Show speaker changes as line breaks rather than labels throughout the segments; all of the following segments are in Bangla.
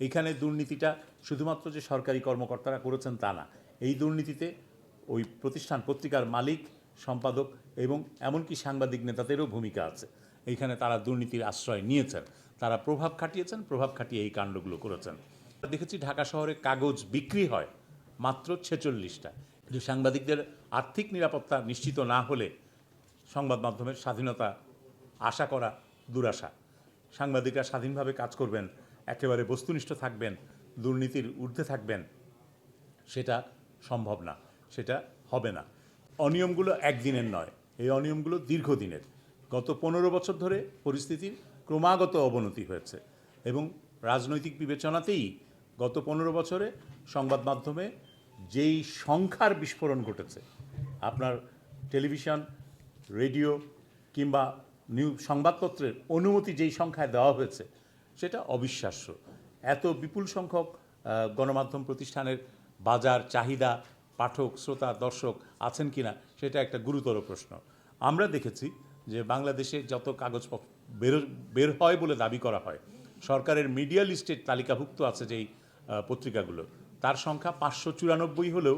এইখানে দুর্নীতিটা শুধুমাত্র যে সরকারি কর্মকর্তারা করেছেন তা না, এই দুর্নীতিতে ওই প্রতিষ্ঠান, পত্রিকার মালিক, সম্পাদক এবং এমনকি সাংবাদিক নেতাদেরও ভূমিকা আছে। এইখানে তারা দুর্নীতির আশ্রয় নিয়েছেন। তারা প্রভাব খাটিয়েছেন, প্রভাব খাটিয়ে এই কাণ্ডগুলো করেছেন। দেখেছি ঢাকা শহরে কাগজ বিক্রি হয় মাত্র ছেচল্লিশটা। যে সাংবাদিকদের আর্থিক নিরাপত্তা নিশ্চিত না হলে সংবাদ মাধ্যমের স্বাধীনতা আশা করা দুরাশা। সাংবাদিকরা স্বাধীনভাবে কাজ করবেন একেবারে বস্তুনিষ্ঠ থাকবেন, দুর্নীতির ঊর্ধ্বে থাকবেন, সেটা সম্ভব না, সেটা হবে না। অনিয়মগুলো একদিনের নয়, এই অনিয়মগুলো দীর্ঘদিনের। গত পনেরো বছর ধরে পরিস্থিতির ক্রমাগত অবনতি হয়েছে এবং রাজনৈতিক বিবেচনাতেই গত পনেরো বছরে সংবাদ মাধ্যমে যেই সংখ্যার বিস্ফোরণ ঘটেছে, আপনার টেলিভিশন, রেডিও কিংবা নিউ সংবাদপত্রের অনুমতি যেই সংখ্যায় দেওয়া হয়েছে সেটা অবিশ্বাস্য। এত বিপুল সংখ্যক গণমাধ্যম প্রতিষ্ঠানের বাজার, চাহিদা, পাঠক, শ্রোতা, দর্শক আছেন কিনা সেটা একটা গুরুতর প্রশ্ন। আমরা দেখেছি যে বাংলাদেশে যত কাগজপত্র বের বের হয় বলে দাবি করা হয়, সরকারের মিডিয়া লিস্টের তালিকাভুক্ত আছে যেই পত্রিকাগুলো, তার সংখ্যা পাঁচশো চুরানব্বই হলেও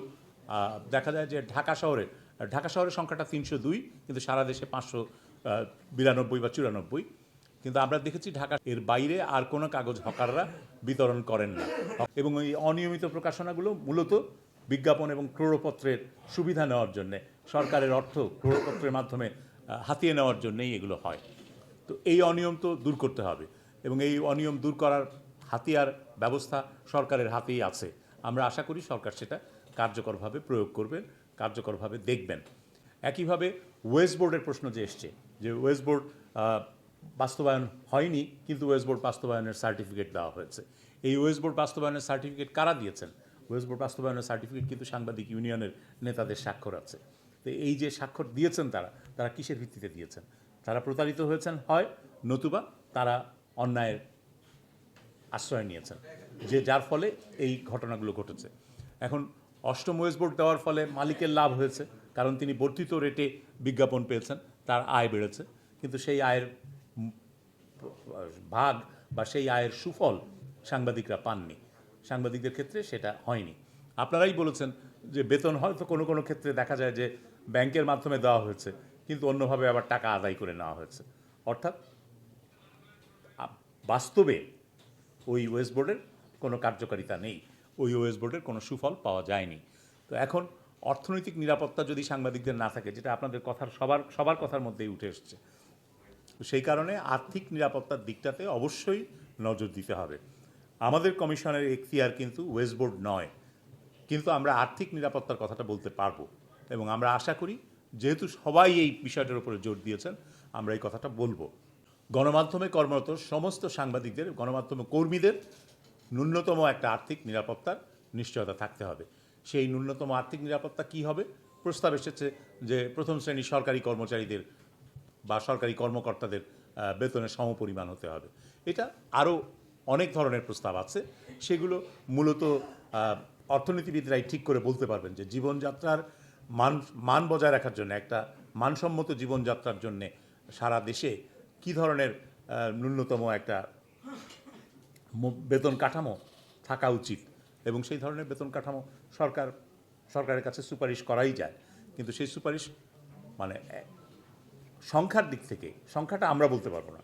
দেখা যায় যে ঢাকা শহরে, ঢাকা শহরের সংখ্যাটা তিনশো দুই, কিন্তু সারা দেশে পাঁচশো বিরানব্বই বা চুরানব্বই। কিন্তু আমরা দেখেছি ঢাকা এর বাইরে আর কোনো কাগজ হকাররা বিতরণ করেন না। এবং এই অনিয়মিত প্রকাশনাগুলো মূলত বিজ্ঞাপন এবং ক্রোড়পত্রের সুবিধা নেওয়ার জন্যে, সরকারের অর্থ ক্রোড়পত্রের মাধ্যমে হাতিয়ে নেওয়ার জন্যই এগুলো হয়। তো এই অনিয়ম তো দূর করতে হবে এবং এই অনিয়ম দূর করার হাতিয়ার ব্যবস্থা সরকারের হাতেই আছে। আমরা আশা করি সরকার সেটা কার্যকরভাবে প্রয়োগ করবেন, কার্যকরভাবে দেখবেন। একইভাবে ওয়েস্ট বোর্ডের প্রশ্ন যে এসছে, যে ওয়েস্ট বোর্ড বাস্তবায়ন হয়নি, কিন্তু ওয়েস্ট বোর্ড বাস্তবায়নের সার্টিফিকেট দেওয়া হয়েছে। এই ওয়েস্ট বোর্ড বাস্তবায়নের সার্টিফিকেট কারা দিয়েছেন? ওয়েস্ট বোর্ড বাস্তবায়নের সার্টিফিকেট কিন্তু সাংবাদিক ইউনিয়নের নেতাদের স্বাক্ষর আছে। তো এই যে স্বাক্ষর দিয়েছেন তারা তারা কিসের ভিত্তিতে দিয়েছেন? তারা প্রতারিত হয়েছেন? হয়, নতুবা তারা অন্যায়ের আশ্রয় নিয়েছেন, যে যার ফলে এই ঘটনাগুলো ঘটেছে। এখন অষ্টম ওয়েস্ট বোর্ড দেওয়ার ফলে মালিকের লাভ হয়েছে, কারণ তিনি বর্ধিত রেটে বিজ্ঞাপন পেয়েছেন, তার আয় বেড়েছে। কিন্তু সেই আয়ের ভাগ বা সেই আয়ের সুফল সাংবাদিকরা পাননি। সাংবাদিকদের ক্ষেত্রে সেটা হয়নি। আপনারাই বলেছেন যে বেতন হয়তো কোনো কোনো ক্ষেত্রে দেখা যায় যে ব্যাংকের মাধ্যমে দেওয়া হয়েছে, কিন্তু অন্যভাবে আবার টাকা আদায় করে নেওয়া হয়েছে। অর্থাৎ বাস্তবে ওই ওয়েস্ট বোর্ডের কোনো কার্যকারিতা নেই। ওই ওয়েস্ট বোর্ডের কোনো সুফল পাওয়া যায়নি। তো এখন অর্থনৈতিক নিরাপত্তা যদি সাংবাদিকদের না থাকে, যেটা আপনাদের কথার সবার সবার কথার মধ্যেই উঠে এসছে সেই কারণে আর্থিক নিরাপত্তার দিকটাতে অবশ্যই নজর দিতে হবে। আমাদের কমিশনের এখতিয়ার কিন্তু ওয়েস্ট বোর্ড নয়, কিন্তু আমরা আর্থিক নিরাপত্তার কথাটা বলতে পারব এবং আমরা আশা করি যেহেতু সবাই এই বিষয়টার উপরে জোর দিয়েছেন, আমরা এই কথাটা বলব। গণমাধ্যমে কর্মরত সমস্ত সাংবাদিকদের, গণমাধ্যম কর্মীদের ন্যূনতম একটা আর্থিক নিরাপত্তার নিশ্চয়তা থাকতে হবে। সেই ন্যূনতম আর্থিক নিরাপত্তা কি হবে? প্রস্তাব এসেছে যে প্রথম শ্রেণির সরকারি কর্মচারীদের বা সরকারি কর্মকর্তাদের বেতনের সমপরিমাণ হতে হবে। এটা আরও অনেক ধরনের প্রস্তাব আছে। সেগুলো মূলত অর্থনীতিবিদরাই ঠিক করে বলতে পারবেন যে জীবনযাত্রার মান মান বজায় রাখার জন্য, একটা মানসম্মত জীবনযাত্রার জন্য সারা দেশে কি ধরনের ন্যূনতম একটা বেতন কাঠামো থাকা উচিত। এবং সেই ধরনের বেতন কাঠামো সরকার, সরকারের কাছে সুপারিশ করাই যায়। কিন্তু সেই সুপারিশ মানে সংখ্যার দিক থেকে সংখ্যাটা আমরা বলতে পারব না।